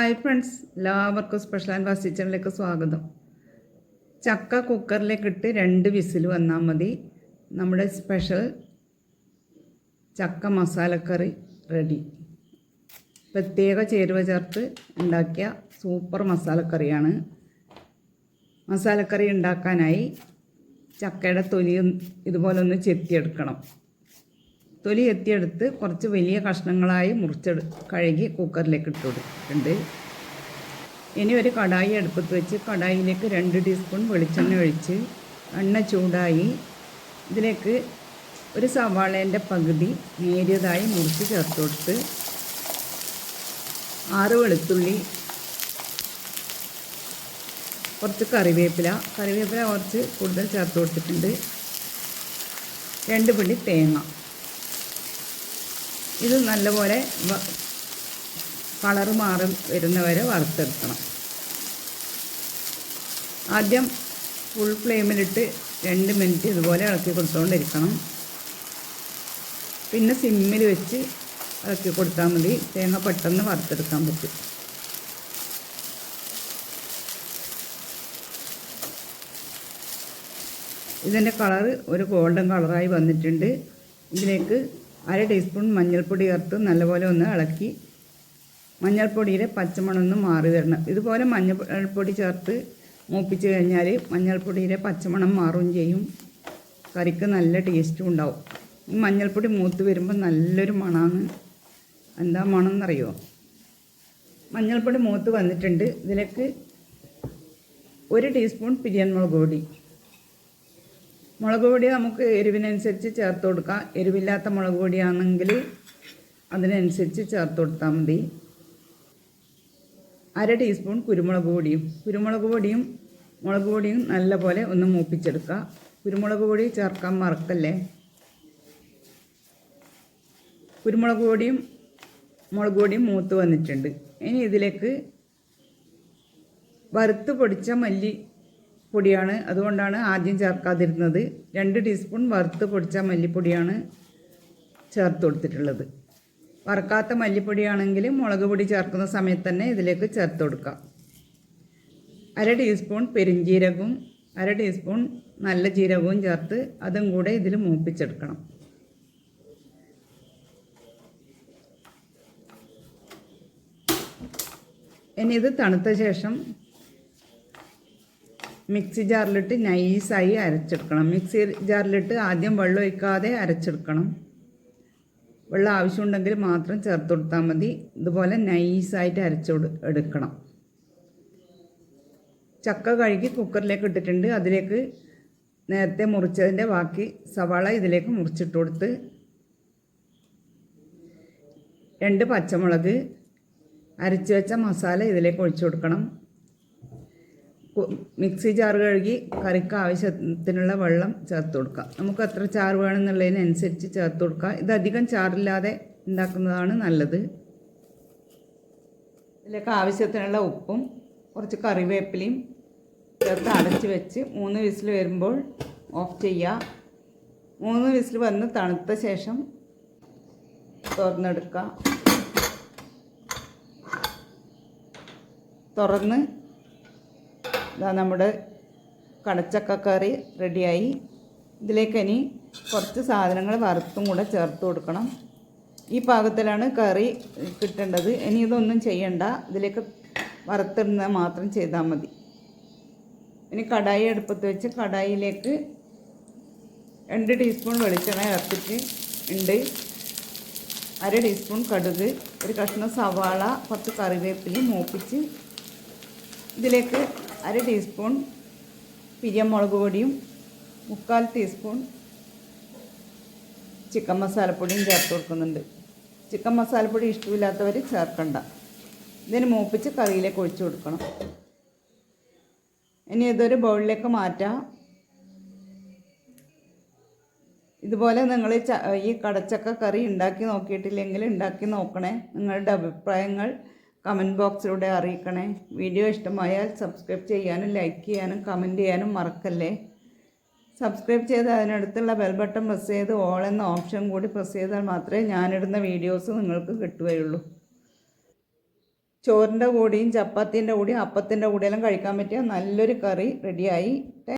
Hi friends എല്ലാവർക്കും special and വാസ് കിച്ചണിലേക്ക് സ്വാഗതം. ചക്ക കുക്കറിലേക്ക് ഇട്ട് രണ്ട് വിസിൽ വന്നാൽ മതി. നമ്മുടെ സ്പെഷ്യൽ ചക്ക മസാലക്കറി റെഡി. പ്രത്യേക ചേരുവ ചേർത്ത് ഉണ്ടാക്കിയ സൂപ്പർ മസാലക്കറിയാണ്. മസാലക്കറി ഉണ്ടാക്കാനായി ചക്കയുടെ തൊലിയും ഇതുപോലെ ഒന്ന് ചെത്തിയെടുക്കണം. തൊലി എത്തിയെടുത്ത് കുറച്ച് വലിയ കഷ്ണങ്ങളായി മുറിച്ചെടു കഴുകി കുക്കറിലേക്ക് ഇട്ട് കൊടുത്തിട്ടുണ്ട്. ഇനി ഒരു കടായി അടുപ്പത്ത് വെച്ച് കടായിലേക്ക് രണ്ട് ടീസ്പൂൺ വെളിച്ചെണ്ണ ഒഴിച്ച് എണ്ണ ചൂടായി ഇതിലേക്ക് ഒരു സവാളേന്റെ പകുതി നേരിയതായി മുറിച്ച് ചേർത്ത് കൊടുത്ത് ആറ് വെളുത്തുള്ളി കുറച്ച് കറിവേപ്പില കറിവേപ്പില കുറച്ച് കൂടുതൽ ചേർത്ത് കൊടുത്തിട്ടുണ്ട്. രണ്ട് പിടി തേങ്ങ. ഇത് നല്ലപോലെ കളറ് മാറി വരുന്നവരെ വറുത്തെടുക്കണം. ആദ്യം ഫുൾ ഫ്ലെയിമിലിട്ട് രണ്ട് മിനിറ്റ് ഇതുപോലെ ഇളക്കി കൊടുത്തുകൊണ്ടിരിക്കണം പിന്നെ സിമ്മിൽ വെച്ച് ഇളക്കി കൊടുത്താൽ മതി. തേങ്ങ പെട്ടെന്ന് വറുത്തെടുക്കാൻ പറ്റും. ഇതിന്റെ കളറ് ഒരു ഗോൾഡൻ കളറായി വന്നിട്ടുണ്ട്. ഇതിലേക്ക് അര ടീസ്പൂൺ മഞ്ഞൾപ്പൊടി ചേർത്ത് നല്ലപോലെ ഒന്ന് ഇളക്കി മഞ്ഞൾപ്പൊടിയുടെ പച്ചമണമൊന്ന് മാറി തരണം ഇതുപോലെ മഞ്ഞൾപ്പൊടി ചേർത്ത് മൂപ്പിച്ച് കഴിഞ്ഞാൽ മഞ്ഞൾപ്പൊടിയുടെ പച്ചമണം മാറുകയും ചെയ്യും. കറിക്ക് നല്ല ടേസ്റ്റും ഉണ്ടാവും. ഈ മഞ്ഞൾപ്പൊടി മൂത്ത് വരുമ്പോൾ നല്ലൊരു മണമാണ് എന്താ മണം എന്നറിയോ മഞ്ഞൾപ്പൊടി മൂത്ത് വന്നിട്ടുണ്ട്. ഇതിലേക്ക് ഒരു ടീസ്പൂൺ പിരിയൻ മുളക് പൊടി. മുളക് പൊടി നമുക്ക് എരിവിനനുസരിച്ച് ചേർത്ത് കൊടുക്കാം. എരിവില്ലാത്ത മുളക് പൊടിയാണെങ്കിൽ അതിനനുസരിച്ച് ചേർത്ത് കൊടുത്താൽ മതി. അര ടീസ്പൂൺ കുരുമുളക് പൊടിയും. കുരുമുളക് പൊടിയും മുളക് പൊടിയും നല്ലപോലെ ഒന്ന് മൂപ്പിച്ചെടുക്കുക. കുരുമുളക് പൊടി ചേർക്കാൻ മറക്കല്ലേ? കുരുമുളക് പൊടിയും മുളക് പൊടിയും മൂത്ത് വന്നിട്ടുണ്ട്. ഇനി ഇതിലേക്ക് വറുത്ത് പൊടിച്ച മല്ലി പൊടിയാണ്. അതുകൊണ്ടാണ് ആദ്യം ചേർക്കാതിരുന്നത്. രണ്ട് ടീസ്പൂൺ വറുത്ത് പൊടിച്ച മല്ലിപ്പൊടിയാണ് ചേർത്ത് കൊടുത്തിട്ടുള്ളത്. വറക്കാത്ത മല്ലിപ്പൊടിയാണെങ്കിൽ മുളക് പൊടി ചേർക്കുന്ന സമയത്ത് തന്നെ ഇതിലേക്ക് ചേർത്ത് കൊടുക്കാം. അര ടീസ്പൂൺ പെരിഞ്ജീരകവും അര ടീസ്പൂൺ നല്ല ജീരകവും ചേർത്ത് അതും കൂടെ ഇതിൽ മൂപ്പിച്ചെടുക്കണം. ഇനി ഇത് തണുത്ത ശേഷം മിക്സി ജാറിലിട്ട് നൈസായി അരച്ചെടുക്കണം. മിക്സി ജാറിലിട്ട് ആദ്യം വെള്ളം ഒഴിക്കാതെ അരച്ചെടുക്കണം. വെള്ളം ആവശ്യമുണ്ടെങ്കിൽ മാത്രം ചേർത്ത് കൊടുത്താൽ മതി. ഇതുപോലെ നൈസായിട്ട് അരച്ചു എടുക്കണം. ചക്ക കഴുകി കുക്കറിലേക്ക് ഇട്ടിട്ടുണ്ട്. അതിലേക്ക് നേരത്തെ മുറിച്ചതിന്റെ ബാക്കി സവാള ഇതിലേക്ക് മുറിച്ചിട്ട് കൊടുത്ത് രണ്ട് പച്ചമുളക് അരച്ചു വെച്ച മസാല ഇതിലേക്ക് ഒഴിച്ചു കൊടുക്കണം. മിക്സി ജാർ കഴുകി കറിക്ക് ആവശ്യത്തിനുള്ള വെള്ളം ചേർത്ത് കൊടുക്കുക. നമുക്ക് എത്ര ചാറ് വേണമെന്നുള്ളതിനനുസരിച്ച് ചേർത്ത് കൊടുക്കുക. ഇത് അധികം ചാറില്ലാതെ ഉണ്ടാക്കുന്നതാണ് നല്ലത്. ഇതിലേക്ക് ആവശ്യത്തിനുള്ള ഉപ്പും കുറച്ച് കറിവേപ്പിലയും ചേർത്ത് അടച്ച് വെച്ച് മൂന്ന് വിസിൽ വരുമ്പോൾ ഓഫ് ചെയ്യുക. മൂന്ന് വിസിൽ വന്ന് തണുത്ത ശേഷം തുറന്നെടുക്കുക. തുറന്ന് ഇതാ നമ്മുടെ കടച്ചക്ക കറി റെഡിയായി. ഇതിലേക്ക് ഇനി കുറച്ച് സാധനങ്ങൾ വറുത്തും കൂടെ ചേർത്ത് കൊടുക്കണം. ഈ പാകത്തിലാണ് കറി കിട്ടേണ്ടത്. ഇനി ഇതൊന്നും ചെയ്യണ്ട. ഇതിലേക്ക് വറുത്തിടുന്നത് മാത്രം ചെയ്താൽ മതി. ഇനി കടായി അടുപ്പത്ത് വെച്ച് കടായിലേക്ക് രണ്ട് ടീസ്പൂൺ വെളിച്ചെണ്ണ ചേർത്തിട്ട് ഉണ്ട് അര ടീസ്പൂൺ കടുക് ഒരു കഷ്ണം സവാള കുറച്ച് കറിവേപ്പില മൂപ്പിച്ച് ഇതിലേക്ക് അര ടീസ്പൂൺ പിരിയമുളക് പൊടിയും മുക്കാൽ ടീസ്പൂൺ ചിക്കൻ മസാലപ്പൊടിയും ചേർത്ത് കൊടുക്കുന്നുണ്ട്. ചിക്കൻ മസാലപ്പൊടി ഇഷ്ടമില്ലാത്തവർ ചേർക്കണ്ട. ഇതിന് മൂപ്പിച്ച് കറിയിലേക്ക് ഒഴിച്ചു കൊടുക്കണം. ഇനി ഇതൊരു ബൗളിലേക്ക് മാറ്റാം. ഇതുപോലെ നിങ്ങൾ ഈ കടച്ചക്ക കറി ഉണ്ടാക്കി നോക്കിയിട്ടില്ലെങ്കിൽ ഉണ്ടാക്കി നോക്കണേ. നിങ്ങളുടെ അഭിപ്രായങ്ങൾ കമന്റ് ബോക്സിലൂടെ അറിയിക്കണേ. വീഡിയോ ഇഷ്ടമായാൽ സബ്സ്ക്രൈബ് ചെയ്യാനും ലൈക്ക് ചെയ്യാനും കമന്റ് ചെയ്യാനും മറക്കല്ലേ. സബ്സ്ക്രൈബ് ചെയ്ത് അതിനടുത്തുള്ള ബെൽ ബട്ടൺ പ്രസ് ചെയ്ത് ഓൾ എന്ന ഓപ്ഷൻ കൂടി പ്രസ് ചെയ്താൽ മാത്രമേ ഞാനിടുന്ന വീഡിയോസ് നിങ്ങൾക്ക് കിട്ടുകയുള്ളൂ. ചോറിന്റെ കൂടിയും ചപ്പാത്തിന്റെ കൂടിയും അപ്പത്തിന്റെ കൂടിയെല്ലാം കഴിക്കാൻ പറ്റിയ നല്ലൊരു കറി റെഡിയായി.